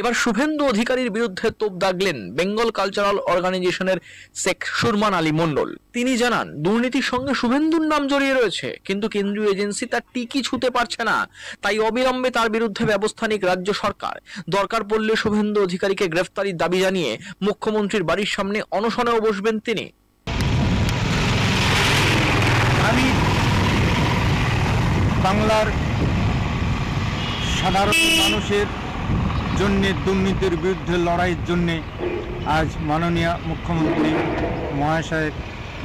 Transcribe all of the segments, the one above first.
এবার শুভেন্দু অধিকারীর বিরুদ্ধে তোপ দাগলেন বেঙ্গল কালচারাল অর্গানাইজেশনের শেখ সুরমান আলী মন্ডল। তিনি জানান, দুর্নীতির সঙ্গে শুভেন্দুর নাম জড়িয়ে রয়েছে, কিন্তু কেন্দ্রীয় এজেন্সি তার টিকি ছুতে পারছে না। তাই অবিলম্বে তার বিরুদ্ধে ব্যবস্থা নিক রাজ্য সরকার। দরকার পড়লে শুভেন্দু অধিকারীকে গ্রেফতারির দাবি জানিয়ে মুখ্যমন্ত্রীর বাড়ির সামনে অনশনেও বসবেন তিনি। আমি বাংলার সাধারণ মানুষের জন্যে দুর্নীতির বিরুদ্ধে লড়াইয়ের জন্যে আজ মাননীয় মুখ্যমন্ত্রী মহাশয়ের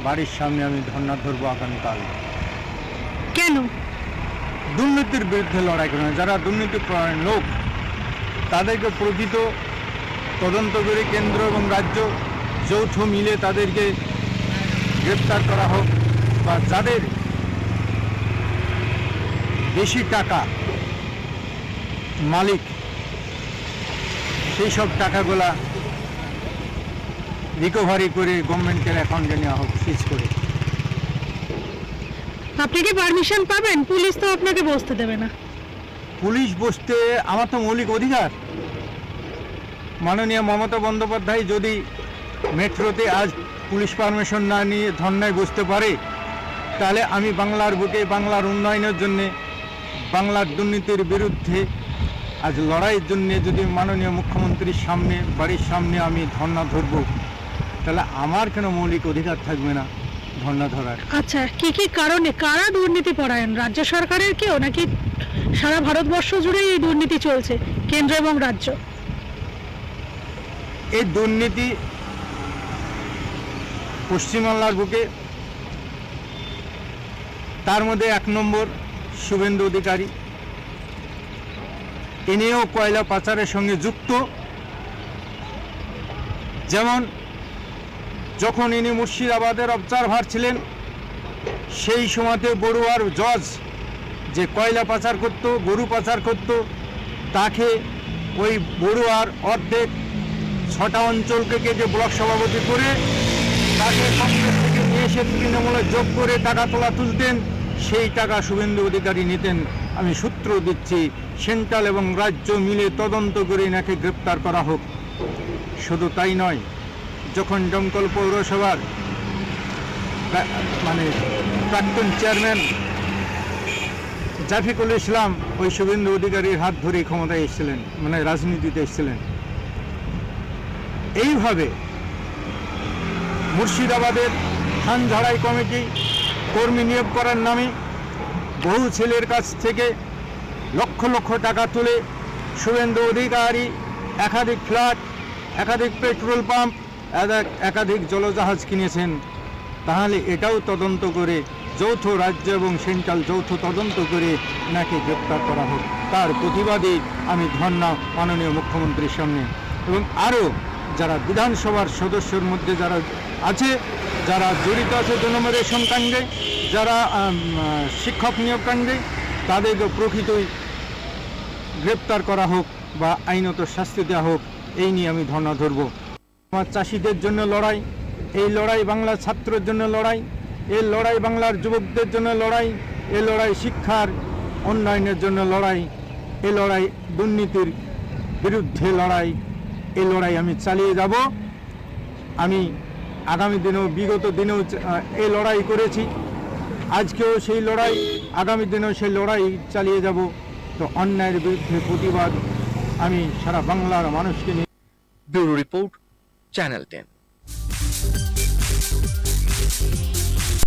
বাড়ির সামনে আমি ধর্ণা ধরবো আগামীকাল। কেন? দুর্নীতির বিরুদ্ধে লড়াই করে যারা দুর্নীতি পরায়ণ লোক তাদেরকে প্রকৃত তদন্ত করে কেন্দ্র এবং রাজ্য যৌথ মিলে তাদেরকে গ্রেপ্তার করা হোক বা যাদের বেশি টাকা মালিক সেই সব টাকাগুলা রিকভারি করে গভর্নমেন্টের অ্যাকাউন্টে নেওয়া হোক সিজ করে। আপনি কি পারমিশন পাবেন? পুলিশ তো আপনাকে বসতে দেবে না। পুলিশ বসতে আমার তো মৌলিক অধিকার। মাননীয় মমতা বন্দ্যোপাধ্যায় যদি মেট্রোতে আজ পুলিশ পারমিশন না নিয়ে ধর্নায় বসতে পারে তাহলে আমি বাংলার বুকে বাংলার উন্নয়নের জন্যে বাংলার দুর্নীতির বিরুদ্ধে আজ লড়াইয়ের জন্যে যদি মাননীয় মুখ্যমন্ত্রীর সামনে বাড়ির সামনে আমি ধর্না ধরব তাহলে আমার কেন মৌলিক অধিকার থাকবে না ধর্না ধরার? আচ্ছা কি কি কারণে কারা দুর্নীতি পরায়ণ? রাজ্য সরকারের কেউ নাকি সারা ভারতবর্ষ জুড়েই এই দুর্নীতি চলছে কেন্দ্র এবং রাজ্য? এই দুর্নীতি পশ্চিমবাংলার বুকে তার মধ্যে এক নম্বর শুভেন্দু অধিকারী ইনিও কয়লা পাচারের সঙ্গে যুক্ত। যেমন, যখন ইনি মুর্শিদাবাদের অবজারভার ছিলেন, সেই সময়তে বড়ুয়ার জজ যে কয়লা পাচার করত, গরু পাচার করত, তাকে ওই বড়ুয়ার অর্ধেক ছটা অঞ্চলকে কেটে ব্লক সভাপতি করে তাকে কংগ্রেস থেকে নিয়ে এসে তৃণমূলে যোগ করে টাকা তোলা তুলতেন। সেই টাকা শুভেন্দু অধিকারী নিতেন, আমি সূত্র দিচ্ছি, সেন্ট্রাল এবং রাজ্য মিলে তদন্ত করে এনাকে গ্রেপ্তার করা হোক। শুধু তাই নয়, যখন ডমকল পৌরসভার মানে প্রাক্তন চেয়ারম্যান জাফিকুল ইসলাম ওই শুভেন্দু অধিকারীর হাত ধরে ক্ষমতায় এসেছিলেন মানে রাজনীতিতে এসেছিলেন। এইভাবে মুর্শিদাবাদের ধান ঝাড়াই কমিটি কর্মী নিয়োগ করার নামে বহু ছেলের কাছ থেকে লক্ষ লক্ষ টাকা তুলে শুভেন্দু অধিকারী, একাধিক ফ্ল্যাট, একাধিক পেট্রোল পাম্প, একাধিক- জলজাহাজ কিনেছেন। তাহলে এটাও তদন্ত করে যৌথ রাজ্য এবং সেন্ট্রাল যৌথ তদন্ত করে এনাকে গ্রেপ্তার করা হোক। তার প্রতিবাদে আমি ধর্ণা মাননীয় মুখ্যমন্ত্রীর সামনে। এবং আরও যারা বিধানসভার সদস্যর মধ্যে যারা আছে, যারা জড়িত আছে নম্বর রেশন কাণ্ডে যারা শিক্ষক নিয়োগ কাণ্ডে তাদেরকে প্রকৃতই গ্রেপ্তার করা হোক বা আইনত শাস্তি দেওয়া হোক, এই নিয়ে আমি ধর্ণা ধরব। আমার চাষিদের জন্য লড়াই, এই লড়াই বাংলার ছাত্রের জন্য লড়াই, এই লড়াই বাংলার যুবকদের জন্য লড়াই, এই লড়াই শিক্ষার উন্নয়নের জন্য লড়াই, এই লড়াই দুর্নীতির বিরুদ্ধে লড়াই, এই লড়াই আমি চালিয়ে যাব। আমি আগামী দিনেও, বিগত দিনেও এই লড়াই করেছি। আজকেও সেই লড়াই, আগামী দিনেও সেই লড়াই চালিয়ে যাব। তো অন্যায়ের বিরুদ্ধে প্রতিবাদ, আমি সারা বাংলার মানুষকে নিয়ে ব্যুরো রিপোর্ট, চ্যানেল টেন।